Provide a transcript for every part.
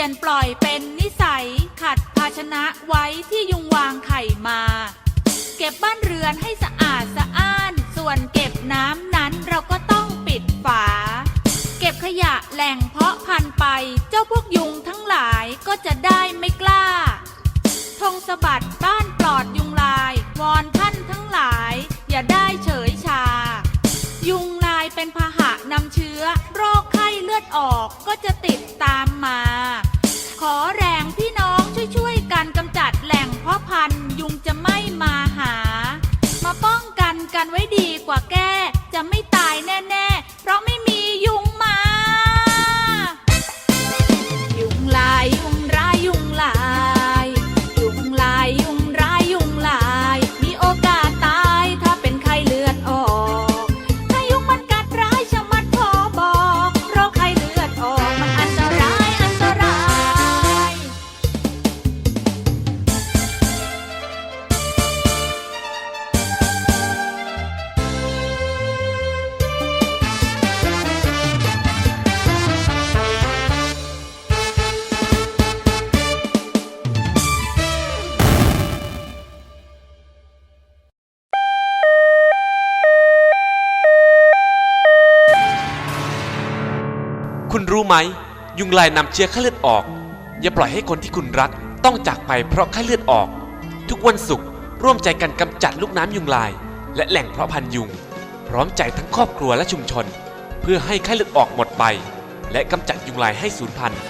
ลี่ยนปล่อยเป็นนิสัย ขัดภาชนะไว้ที่ยุงวางไข่มา เก็บบ้านเรือนให้สะอาดสะอ้าน ส่วนเก็บน้ำนั้นเราก็ต้องปิดฝา เก็บขยะแหล่งเพาะพันธุ์ไป เจ้าพวกยุงทั้งหลายก็จะได้ไม่กล้า ทงสะบัดบ้านปลอดยุงลายวอนท่านทั้งหลาย อย่าได้เฉยชา ยุงลายเป็นพาหะนำเชื้อ โรคไข้เลือดออกก็จะติดตามมาู้ไหม ยุงลายนำเชื้อไข้เลือดออก อย่าปล่อยให้คนที่คุณรักต้องจากไปเพราะไข้เลือดออก ทุกวันศุกร์ร่วมใจกันกำจัดลูกน้ำยุงลาย และแหล่งเพาะพันยุง พร้อมใจทั้งครอบครัวและชุมชน เพื่อให้ไข้เลือดออกหมดไป และกำจัดยุงลายให้สูญพันธุ์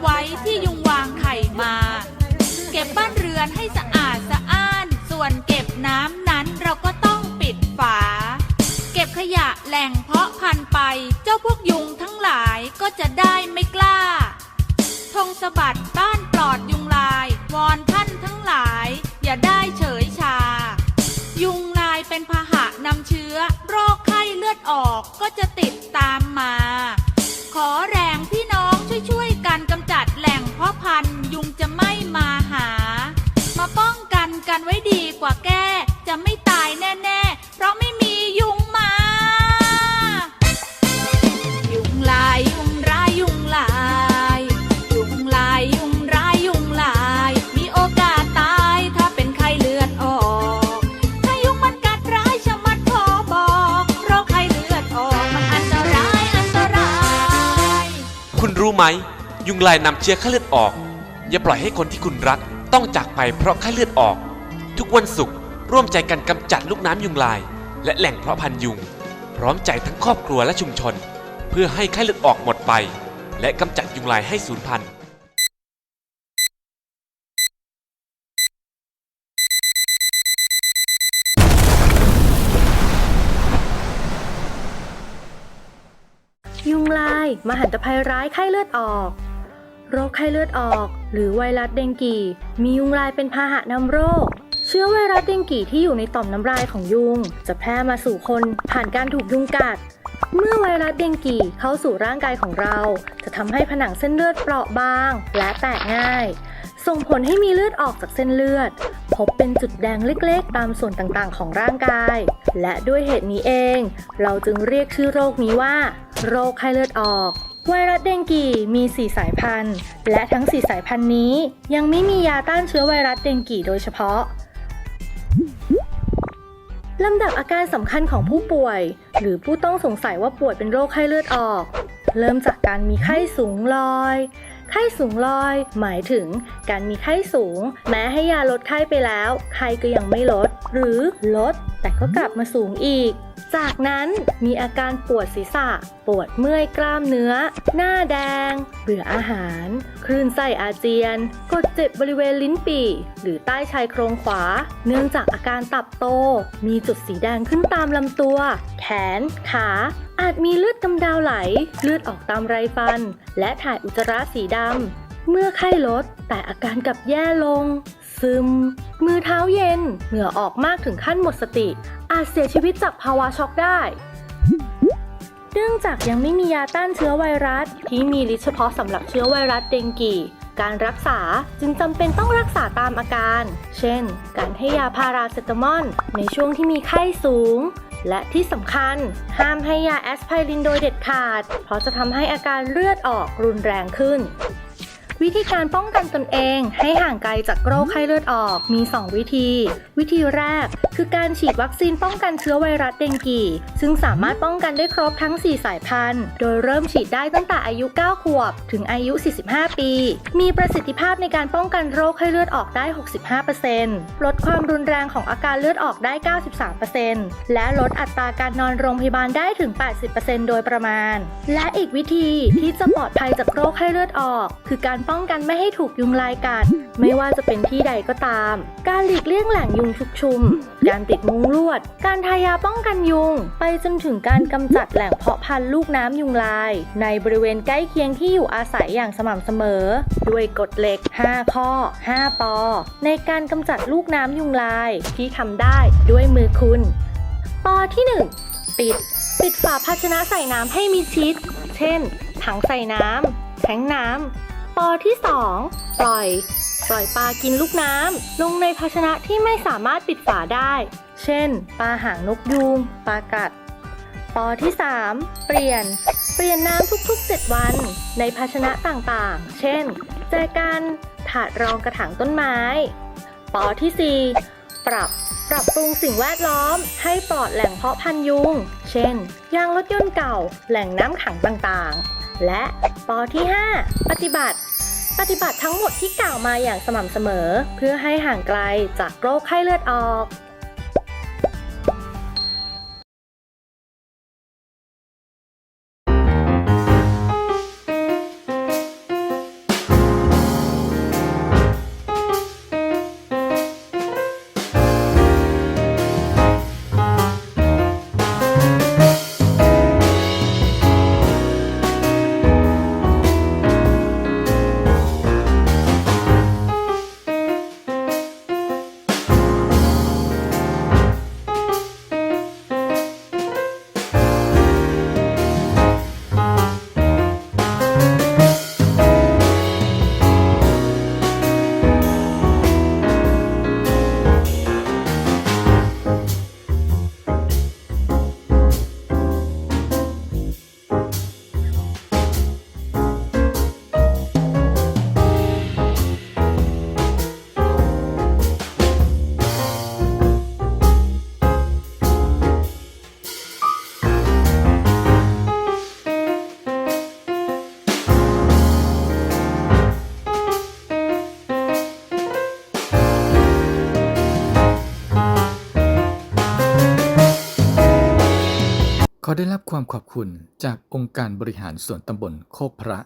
ไว้ที่ยุงวางไข่มา เก็บบ้านเรือนให้สะอาดสะอ้าน ส่วนเก็บน้ำนั้นเราก็ต้องปิดฝา เก็บขยะแหล่งเพาะพันธุ์ไป เจ้าพวกยุงทั้งหลายก็จะได้ไม่กล้า ทงสะบัดบ้านปลอดยุงลาย วอนท่านทั้งหลาย อย่าได้เฉยชา ยุงลายเป็นพาหะนำเชื้อ โรคไข้เลือดออกก็จะติดตามมา ไหม ยุงลายนำเชื้อไข้เลือดออก อย่าปล่อยให้คนที่คุณรักต้องจากไปเพราะไข้เลือดออก ทุกวันศุกร์ร่วมใจกันกำจัดลูกน้ำยุงลาย และแหล่งเพาะพันธุ์ยุง พร้อมใจทั้งครอบครัวและชุมชน เพื่อให้ไข้เลือดออกหมดไป และกำจัดยุงลายให้สูญพันธุ์ มหันตภัยร้ายไข้เลือดออก โรคไข้เลือดออก หรือไวรัสเดงกี มียุงลายเป็นพาหะนำโรค เชื้อไวรัสเดงกีที่อยู่ในต่อมน้ำลายของยุง จะแพร่มาสู่คนผ่านการถูกยุงกัด เมื่อไวรัสเดงกีเข้าสู่ร่างกายของเรา จะทำให้ผนังเส้นเลือดเปราะบาง และแตกง่าย ส่งผลให้มีเลือดออกจากเส้นเลือด พบเป็นจุดแดงเล็กๆ ตามส่วนต่างๆ ของร่างกาย และด้วยเหตุนี้เอง เราจึงเรียกชื่อโรคนี้ว่า โรคไข้เลือดออก ไวรัสเดงกีมี 4 สายพันธุ์ และทั้ง 4 สายพันธุ์นี้ ยังไม่มียาต้านเชื้อไวรัสเดงกีโดยเฉพาะลำดับอาการสำคัญของผู้ป่วย หรือผู้ต้องสงสัยว่าป่วยเป็นโรคไข้เลือดออก เริ่มจากการมีไข้สูงลอย ไข้สูงลอย หมายถึงการมีไข้สูง แม้ให้ยาลดไข้ไปแล้ว ไข้ก็ยังไม่ลด หรือลด แต่ก็กลับมาสูงอีก จากนั้นมีอาการปวดศีรษะ ปวดเมื่อยกล้ามเนื้อ หน้าแดง เบื่ออาหาร คลื่นไส้อาเจียน กดเจ็บบริเวณลิ้นปี่ หรือใต้ชายโครงขวา เนื่องจากอาการตับโต มีจุดสีแดงขึ้นตามลำตัว แขน ขา อาจมีเลือดกำเดาวไหล เลือดออกตามไรฟัน และถ่ายอุจจาระสีดำ เมื่อไข้ลด แต่อาการกลับแย่ลง ซึม มือเท้าเย็น เหงื่อออกมากถึงขั้นหมดสติ อาจเสียชีวิตจากภาวะช็อกได้ เนื่องจากยังไม่มียาต้านเชื้อไวรัส ที่มีฤทธิ์เฉพาะสำหรับเชื้อไวรัสเดงกีการรักษาจึงจำเป็นต้องรักษาตามอาการ เช่น การให้ยาพาราเซตามอลในช่วงที่มีไข้สูง และที่สำคัญ ห้ามให้ยาแอสไพรินโดยเด็ดขาด เพราะจะทำให้อาการเลือดออกรุนแรงขึ้น วิธีการป้องกันตนเองให้ห่างไกลจากโรคไข้เลือดออกมี 2 วิธี วิธีแรก คือการฉีดวัคซีนป้องกันเชื้อไวรัสเดงกี ซึ่งสามารถป้องกันได้ครบทั้ง 4 สายพันธุ์ โดยเริ่มฉีดได้ตั้งแต่อายุ 9 ขวบ ถึงอายุ 45 ปี มีประสิทธิภาพในการป้องกันโรคไข้เลือดออกได้ 65%ลดความรุนแรงของอาการเลือดออกได้ 93%และลดอัตราการนอนโรงพยาบาลได้ถึง 80%โดยประมาณ และอีกวิธีที่จะปลอดภัยจากโรคไข้เลือดออก คือการป้องกันไม่ให้ถูกยุงลายกัด ไม่ว่าจะเป็นที่ใดก็ตาม การหลีกเลี่ยงแหล่งยุงชุกชุม การติดมุ้งลวด การทายาป้องกันยุง ไปจนถึงการกำจัดแหล่งเพาะพันธุ์ลูกน้ำยุงลาย ในบริเวณใกล้เคียงที่อยู่อาศัยอย่างสม่ำเสมอ ด้วยกฎเหล็ก 5 ข้อ 5 ปอ ในการกำจัดลูกน้ำยุงลายที่ทำได้ด้วยมือคุณ ปอที่ 1 ปิด ปิดฝาภาชนะใส่น้ำให้มิดชิด เช่น ถังใส่น้ำแทงน้ำ ปอที่ 2 ปล่อย ปล่อยปลากินลูกน้ำลงในภาชนะที่ไม่สามารถปิดฝาได้ เช่น ปลาหางนกยูง ปลากัด ปอที่ 3 เปลี่ยน เปลี่ยนน้ำทุกๆ 7 วัน ในภาชนะต่างๆ เช่น แจกัน ถาดรองกระถางต้นไม้ ปอที่ 4 ปรับปรับปรุงสิ่งแวดล้อมให้ปลอดแหล่งเพาะพันยุง เช่น ยางรถยนต์เก่า แหล่งน้ำขังต่างๆ และปอที่ 5 ปฏิบัติ ปฏิบัติทั้งหมดที่กล่าวมาอย่างสม่ำเสมอ เพื่อให้ห่างไกลจากโรคไข้เลือดออก ได้รับความขอบคุณจากองค์การบริหารส่วนตำบลโคกพระ